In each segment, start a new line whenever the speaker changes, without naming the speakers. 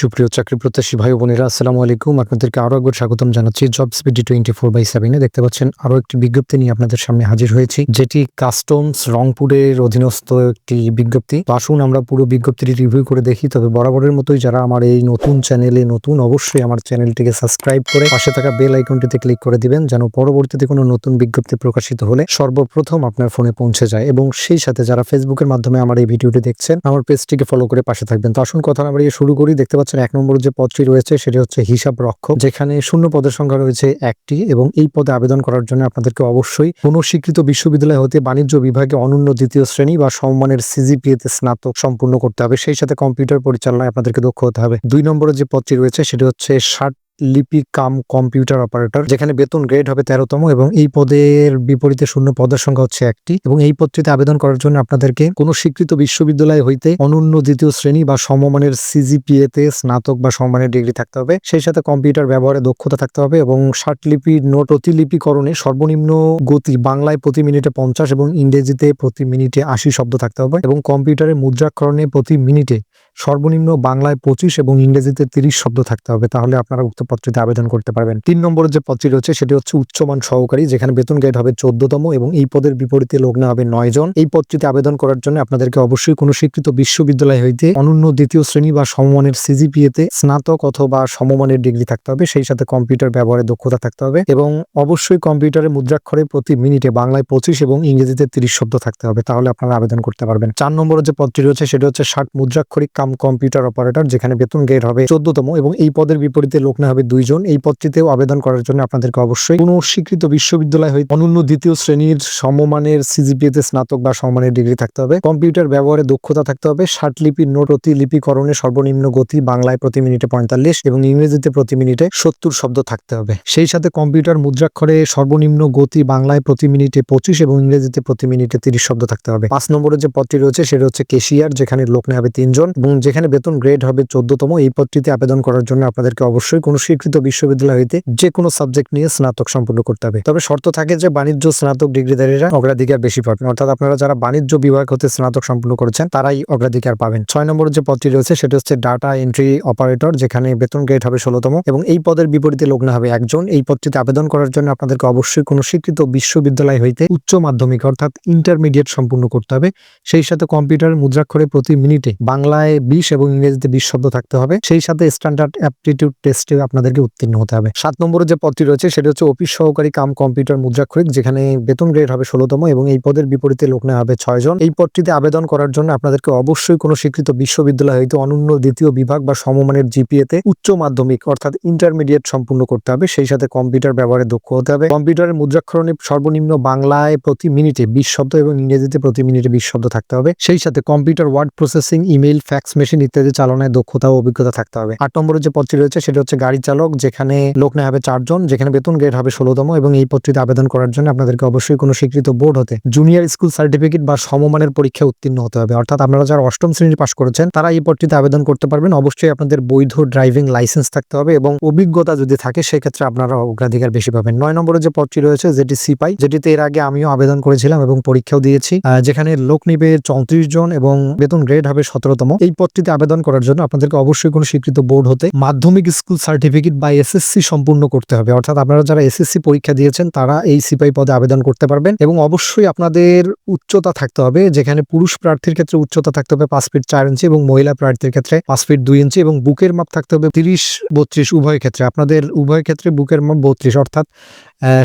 সুপ্রিয় চাকরি প্রত্যাশী ভাই বোনেরা, আসসালামু আলাইকুম। আপনাদেরকে আরও একবার স্বাগতম জানাচ্ছি। Job speedy twenty four by সেভেনে দেখতে পাচ্ছেন আরও একটি বিজ্ঞপ্তি নিয়ে আপনাদের সামনে হাজির হয়েছি, যেটি কাস্টমস রংপুরের অধীনস্থ একটি বিজ্ঞপ্তি। আসুন আমরা পুরো বিজ্ঞপ্তিটি রিভিউ করে দেখি। তবে বরাবরের মতোই যারা আমার এই নতুন চ্যানেলে নতুন, অবশ্যই আমার চ্যানেলটিকে সাবস্ক্রাইব করে পাশে থাকা বেল আইকনটিতে ক্লিক করে দিবেন, যেন পরবর্তীতে কোনো নতুন বিজ্ঞপ্তি প্রকাশিত হলে সর্বপ্রথম আপনার ফোনে পৌঁছে যায়। এবং সেই সাথে যারা ফেসবুকের মাধ্যমে আমার এই ভিডিওটি দেখছেন, আমার পেজটিকে ফলো করে পাশে থাকবেন। তো আসুন কথা না বাড়িয়ে শুরু করি। দেখতে পাচ্ছেন এক নম্বর যে পদটি রয়েছে সেটি হচ্ছে হিসাব রক্ষক যেখানে শূন্য পদের সংখ্যা রয়েছে একটি এবং এই পদে আবেদন করার জন্য আপনাদেরকে অবশ্যই কোন স্বীকৃত বিশ্ববিদ্যালয় হতে বাণিজ্য বিভাগে অনন্য দ্বিতীয় শ্রেণি বা সম্মানের সিজিপিএ তে স্নাতক সম্পূর্ণ করতে হবে। সেই সাথে কম্পিউটার পরিচালনায় আপনাদেরকে দক্ষ হতে হবে। দুই নম্বরের যে পদটি রয়েছে সেটি হচ্ছে ষাট লিপি, কাম, কম্পিউটার অপারেটর, যেখানে বেতন গ্রেড হবে তেরোতম এবং এই পদের বিপরীতে শূন্য পদের সংখ্যা হচ্ছে একটি এবং এই পদটিতে আবেদন করার জন্য আপনাদেরকে কোনো স্বীকৃত বিশ্ববিদ্যালয় হইতে অনন্য দ্বিতীয় শ্রেণি বা সমমানের সিজিপিএ তে স্নাতক বা সমমানের ডিগ্রি থাকতে হবে। সেই সাথে কম্পিউটার ব্যবহারে দক্ষতা থাকতে হবে এবং লিপি, নোট প্রতিলিপিকরণে সর্বনিম্ন গতি বাংলায় প্রতি মিনিটে পঞ্চাশ এবং ইংরেজিতে প্রতি মিনিটে আশি শব্দ থাকতে হবে এবং কম্পিউটারে মুদ্রাক্ষরণে প্রতি মিনিটে সর্বনিম্ন বাংলায় পঁচিশ এবং ইংরেজিতে তিরিশ শব্দ থাকতে হবে। তাহলে আপনারা উক্ত পত্রিতে আবেদন করতে পারবেন। তিন নম্বরের যে পদটি রয়েছে, সেটি হচ্ছে উচ্চমান সহকারী, যেখানে বেতন গ্রেড হবে চোদ্দতম এবং এই পদের বিপরীতে নেওয়া হবে নয় জন। এই পদটিতে আবেদন করার জন্য আপনাদেরকে অবশ্যই কোনো স্বীকৃত বিশ্ববিদ্যালয় হইতে অনন্য দ্বিতীয় শ্রেণি বা সমমানের সিজিপিএ তে স্নাতক অথবা সমমানের ডিগ্রি থাকতে হবে। সেই সাথে কম্পিউটার ব্যবহারে দক্ষতা থাকতে হবে এবং অবশ্যই কম্পিউটারে মুদ্রাক্ষরে প্রতি মিনিটে বাংলায় পঁচিশ এবং ইংরেজিতে তিরিশ শব্দ থাকতে হবে, তাহলে আপনারা আবেদন করতে পারবেন। চার নম্বরের যে পদটি রয়েছে, সেটা হচ্ছে ষাট মুদ্রাক্ষরিক কাম কম্পিউটার অপারেটর, যেখানে বেতন গ্রেড হবে চোদ্দতম এবং এই পদের বিপরীতে লোক নেওয়া হবে দুইজন। এই পদটিতেও আবেদন করার জন্য আপনাদেরকে অবশ্যই কোনো স্বীকৃত বিশ্ববিদ্যালয় হয়ে অনন্য দ্বিতীয় শ্রেণির সমমানের সিজিপিএতে স্নাতক বা সমমানের ডিগ্রি থাকতে হবে। কম্পিউটার ব্যবহারে দক্ষতা থাকতে হবে। ষাট লিপি নোট প্রতি লিপিকরণে সর্বনিম্ন গতি বাংলায় প্রতি মিনিটে পঁয়তাল্লিশ এবং ইংরেজিতে প্রতি মিনিটে সত্তর শব্দ থাকতে হবে। সেই সাথে কম্পিউটার মুদ্রাক্ষরে সর্বনিম্ন গতি বাংলায় প্রতি মিনিটে পঁচিশ এবং ইংরেজিতে প্রতি মিনিটে তিরিশ শব্দ থাকতে হবে। পাঁচ নম্বরে যে পদটি রয়েছে সেটা হচ্ছে কেশিয়ার, যেখানে লোক নেওয়া হবে তিনজন এবং যেখানে বেতন গ্রেড হবে চোদ্দতম। এই পদটিতে আবেদন করার জন্য আপনাদেরকে অবশ্যই কোনো স্বীকৃত বিশ্ববিদ্যালয় হইতে যে কোনো সাবজেক্ট নিয়ে স্নাতক সম্পূর্ণ করতে হবে। তবে শর্ত থাকে যে বাণিজ্য স্নাতক ডিগ্রিধারীরা অগ্রাধিকার বেশি পাবেন। অর্থাৎ আপনারা যারা বাণিজ্য বিভাগ হতে স্নাতক সম্পূর্ণ করেছেন, তারাই অগ্রাধিকার পাবেন। ছয় নম্বর যে পদটি রয়েছে, সেটা হচ্ছে ডাটা এন্ট্রি অপারেটর যেখানে বেতন গ্রেড হবে ষোলোতম এবং এই পদের বিপরীতে লোক না হবে একজন। এই পদটিতে আবেদন করার জন্য আপনাদেরকে অবশ্যই কোনো স্বীকৃত বিশ্ববিদ্যালয় হইতে উচ্চ মাধ্যমিক অর্থাৎ ইন্টারমিডিয়েট সম্পূর্ণ করতে হবে। সেই সাথে কম্পিউটার মুদ্রাক্ষরে প্রতি মিনিটে বাংলায় বিশ এবং ইংরেজিতে বিশ শব্দ থাকতে হবে। সেই সাথে স্ট্যান্ডার্ড অ্যাপটিটিউড টেস্টে আপনাদেরকে উত্তীর্ণ হতে হবে। সাত নম্বরের যে পদটি রয়েছে, সেটা হচ্ছে অফিস সহকারী কাম কম্পিউটার মুদ্রাক্ষরিক, যেখানে বেতন গ্রেড হবে ষোলোতম এবং এই পদের বিপরীতে লোক নেওয়া হবে ছয় জন। এই পদটিতে আবেদন করার জন্য আপনাদেরকে অবশ্যই কোনো স্বীকৃত বিশ্ববিদ্যালয় হইতে অনন্য দ্বিতীয় বিভাগ বা সমমানের জিপিএ তে উচ্চ মাধ্যমিক অর্থাৎ ইন্টারমিডিয়েট সম্পূর্ণ করতে হবে। সেই সাথে কম্পিউটার ব্যবহারে দক্ষ হতে হবে। কম্পিউটারের মুদ্রাক্ষরণে সর্বনিম্ন বাংলায় প্রতি মিনিটে বিশ শব্দ এবং ইংরেজিতে প্রতি মিনিটে বিশ শব্দ থাকতে হবে। সেই সাথে computer word processing email fax machine ইত্যাদি চালনায় দক্ষতা ও অভিজ্ঞতা থাকতে হবে। আট নম্বরের যে পদটি রয়েছে, সেটা হচ্ছে গাড়ি চালক যেখানে লোক নেওয়া হবে চারজন, যেখানে বেতন গ্রেড হবে ষোলোতম এবং এই পদটিতে আবেদন করার জন্য আপনাদেরকে অবশ্যই কোনো স্বীকৃত বোর্ড হতে জুনিয়র স্কুল সার্টিফিকেট বা সমমানের পরীক্ষায় উত্তীর্ণ হতে হবে। অর্থাৎ আপনারা যারা অষ্টম শ্রেণি পাশ করেছেন, তারা এই পদটিতে আবেদন করতে পারবেন। অবশ্যই আপনাদের বৈধ ড্রাইভিং লাইসেন্স থাকতে হবে এবং অভিজ্ঞতা যদি থাকে, সেক্ষেত্রে আপনারা অগ্রাধিকার বেশি পাবেন। নয় নম্বরে যে পদটি রয়েছে, যেটি সিপাই, যেটিতে এর আগে আমিও আবেদন করেছিলাম এবং পরীক্ষাও দিয়েছি যেখানে লোক নিবে চৌত্রিশ জন এবং বেতন গ্রেড হবে সতেরোতম। এই পদটিতে আবেদন করার জন্য আপনাদেরকে অবশ্যই কোনো স্বীকৃত বোর্ড হতে মাধ্যমিক স্কুল সার্টিফিকেট বা এসএসসি সম্পূর্ণ করতে হবে। অর্থাৎ আপনারা যারা এসএসসি পরীক্ষা দিয়েছেন, তারা এই সিপাই পদে আবেদন করতে পারবেন এবং অবশ্যই আপনাদের উচ্চতা থাকতে হবে। যেখানে পুরুষ প্রার্থীর ক্ষেত্রে উচ্চতা থাকতে হবে পাঁচ ফিট চার ইঞ্চি এবং মহিলা প্রার্থীর ক্ষেত্রে পাঁচ ফিট দুই ইঞ্চি এবং বুকের মাপ থাকতে হবে তিরিশ বত্রিশ উভয় ক্ষেত্রে। আপনাদের উভয় ক্ষেত্রে বুকের মাপ বত্রিশ, অর্থাৎ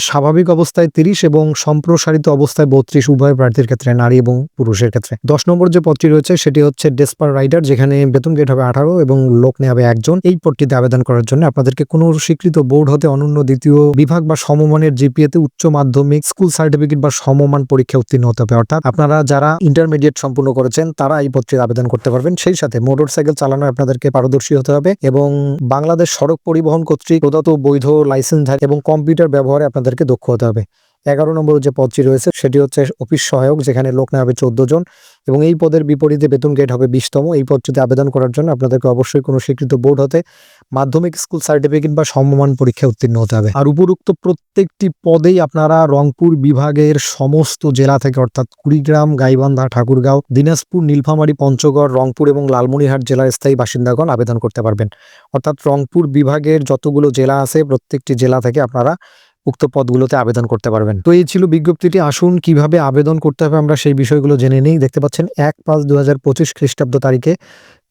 স্বাভাবিক অবস্থায় তিরিশ এবং সম্প্রসারিত অবস্থায় বত্রিশ উভয় প্রার্থীর ক্ষেত্রে, নারী এবং পুরুষের ক্ষেত্রে। দশ নম্বর যে পদটি রয়েছে, সেটি হচ্ছে ডেসপার রাইডার যেখানে বেতন গেট হবে আঠারো এবং লোক নেওয়া হবে একজন। এই পদটিতে আবেদন করার জন্য আপনাদেরকে কোনো স্বীকৃত বোর্ড হতে অনন্য দ্বিতীয় বিভাগ বা সমমানের জিপিএতে উচ্চ মাধ্যমিক, স্কুল সার্টিফিকেট বা সমমান পরীক্ষা উত্তীর্ণ হতে হবে। অর্থাৎ আপনারা যারা ইন্টারমিডিয়েট সম্পূর্ণ করেছেন, তারা এই পদটিতে আবেদন করতে পারবেন। সেই সাথে মোটর সাইকেল চালানো আপনাদেরকে পারদর্শী হতে হবে এবং বাংলাদেশ সড়ক পরিবহন কর্তৃক প্রদত্ত বৈধ লাইসেন্স এবং কম্পিউটার ব্যবহারে আপনাদেরকে দক্ষ হতে হবে। এগারো নম্বর যে পদটি রয়েছে, সেটি হচ্ছে অফিস সহায়ক, যেখানে লোক নেওয়া চোদ্দ জন এবং এই পদের বিপরীতে বেতন গেট হবে বিশতম। এই পদটিতে আবেদন করার জন্য আপনাদেরকে অবশ্যই কোনো স্বীকৃত বোর্ড হতে মাধ্যমিক স্কুল সার্টিফিকেট বা সমমান পরীক্ষায় উত্তীর্ণ হতে হবে। আর উপরোক্ত প্রত্যেকটি পদেই আপনারা রংপুর বিভাগের সমস্ত জেলা থেকে, অর্থাৎ কুড়িগ্রাম, গাইবান্ধা, ঠাকুরগাঁও, দিনাজপুর, নীলফামারী, পঞ্চগড়, রংপুর এবং লালমনিরহাট জেলার স্থায়ী বাসিন্দাগণ আবেদন করতে পারবেন। অর্থাৎ রংপুর বিভাগের যতগুলো জেলা আছে, প্রত্যেকটি জেলা থেকে আপনারা উক্ত পদগুলোতে আবেদন করতে পারবেন। তো এই ছিল বিজ্ঞপ্তিটি। আসুন কীভাবে আবেদন করতে হবে আমরা সেই বিষয়গুলো জেনে নেই। দেখতে পাচ্ছেন, এক পাঁচ দু হাজার পঁচিশ খ্রিস্টাব্দ তারিখে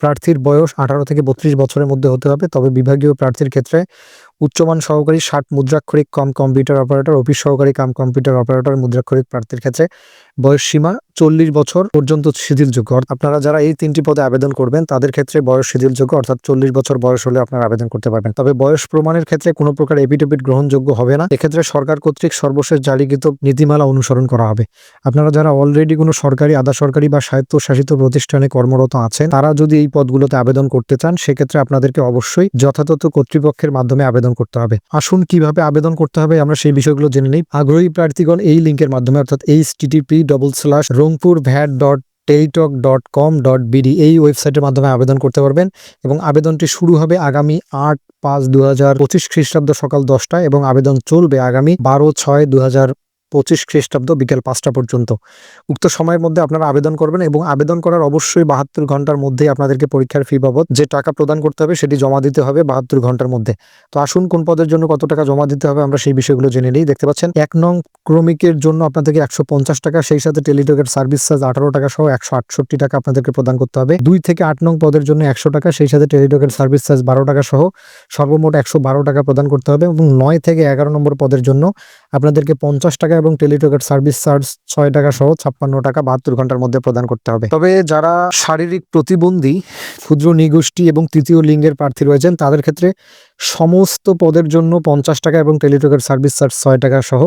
প্রার্থীর বয়স আঠারো থেকে বত্রিশ বছরের মধ্যে হতে হবে। তবে বিভাগীয় প্রার্থীর ক্ষেত্রে উচ্চমান সহকারী ষাট মুদ্রাক্ষরিক কম কম্পিউটার অপারেটর, অফিস সহকারী কাম কম্পিউটার অপারেটর, মুদ্রাক্ষরিক প্রার্থীর ক্ষেত্রে বয়স সীমা চল্লিশ বছর পর্যন্ত শিথিলযোগ্য আপনারা যারা এই তিনটি পদে আবেদন করবেন, তাদের ক্ষেত্রে বয়স শিথিলযোগ্য অর্থাৎ চল্লিশ বছর বয়স হলে আপনারা আবেদন করতে পারবেন। তবে বয়স প্রমাণের ক্ষেত্রে কোনো প্রকার এপিটেপিট গ্রহণযোগ্য হবে না। এক্ষেত্রে সরকার কর্তৃক সর্বশেষ জারিকৃত নীতিমালা অনুসরণ করা হবে। আপনারা যারা অলরেডি কোনো সরকারি, আধা সরকারি বা স্বায়ত্তশাসিত প্রতিষ্ঠানে কর্মরত আছেন, তারা যদি এই পদগুলোতে আবেদন করতে চান, সেক্ষেত্রে আপনাদেরকে অবশ্যই যথাযথ কর্তৃপক্ষের মাধ্যমে আবেদন করতে হবে। আসুন কীভাবে আবেদন করতে হবে আমরা সেই বিষয়গুলো জেনে নিই। আগ্রহী প্রার্থীগণ এই লিঙ্কের মাধ্যমে অর্থাৎ H TTP double slash Rangpur VAT dot Teletalk dot com dot BD এই ওয়েবসাইটের মাধ্যমে আবেদন করতে পারবেন এবং আবেদনটি শুরু হবে আগামী আট পাঁচ দু হাজার পঁচিশ খ্রিস্টাব্দ সকাল দশটায় এবং আবেদন চলবে আগামী বারো ছয় দু হাজার পঁচিশ খ্রিস্টাব্দ বিকেল পাঁচটা পর্যন্ত। উক্ত সময়ের মধ্যে আপনারা আবেদন করবেন এবং আবেদন করার অবশ্যই বাহাত্তর ঘণ্টার মধ্যেই আপনাদেরকে পরীক্ষার ফি বাবদ যে টাকা প্রদান করতে হবে সেটি জমা দিতে হবে বাহাত্তর ঘণ্টার মধ্যে। তো আসুন কোন পদের জন্য কত টাকা জমা দিতে হবে আমরা সেই বিষয়গুলো জেনে নিই। দেখতে পাচ্ছেন, এক নং ক্রমিকের জন্য আপনাদেরকে একশো পঞ্চাশ টাকা, সেই সাথে টেলিটকের সার্ভিস চার্জ আঠারো টাকা সহ একশো আটষট্টি টাকা আপনাদেরকে প্রদান করতে হবে। দুই থেকে আট নং পদের জন্য একশো টাকা, সেই সাথে টেলিটকের সার্ভিস চার্জ বারো টাকা সহ সর্বমোট একশো বারো টাকা প্রদান করতে হবে এবং নয় থেকে এগারো নম্বর পদের জন্য আপনাদেরকে পঞ্চাশ টাকা এবং টেলিটকের সার্ভিস চার্জ ছয় টাকা সহ ছাপ্পান্ন টাকা বাহাত্তর ঘণ্টার মধ্যে প্রদান করতে হবে। তবে যারা শারীরিক প্রতিবন্ধী, ক্ষুদ্র নিগোষ্ঠী এবং তৃতীয় লিঙ্গের প্রার্থী রয়েছেন, তাদের ক্ষেত্রে সমস্ত পদের জন্য পঞ্চাশ টাকা এবং টেলিটকের সার্ভিস চার্জ ছয় টাকা সহ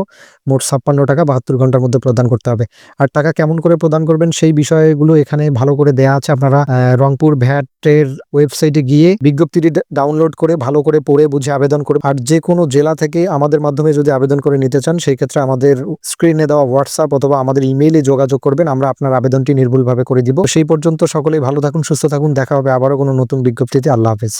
মোট ছাপ্পান্ন টাকা বাহাত্তর ঘণ্টার মধ্যে প্রদান করতে হবে। আর টাকা কেমন করে প্রদান করবেন সেই বিষয়গুলো এখানে ভালো করে দেয়া আছে আপনারা রংপুর ভ্যাটের ওয়েবসাইটে গিয়ে বিজ্ঞপ্তিটি ডাউনলোড করে ভালো করে পড়ে বুঝে আবেদন করবে আর যে কোনো জেলা থেকে আমাদের মাধ্যমে যদি আবেদন করে নিতে চান, সেই ক্ষেত্রে আমাদের স্ক্রিনে দেওয়া হোয়াটসঅ্যাপ অথবা আমাদের ইমেইলে যোগাযোগ করবেন, আমরা আপনার আবেদনটি নির্ভুলভাবে করে দিব। সেই পর্যন্ত সকলেই ভালো থাকুন, সুস্থ থাকুন, দেখা হবে আবারও কোনো নতুন বিজ্ঞপ্তিতে। আল্লাহ হাফেজ।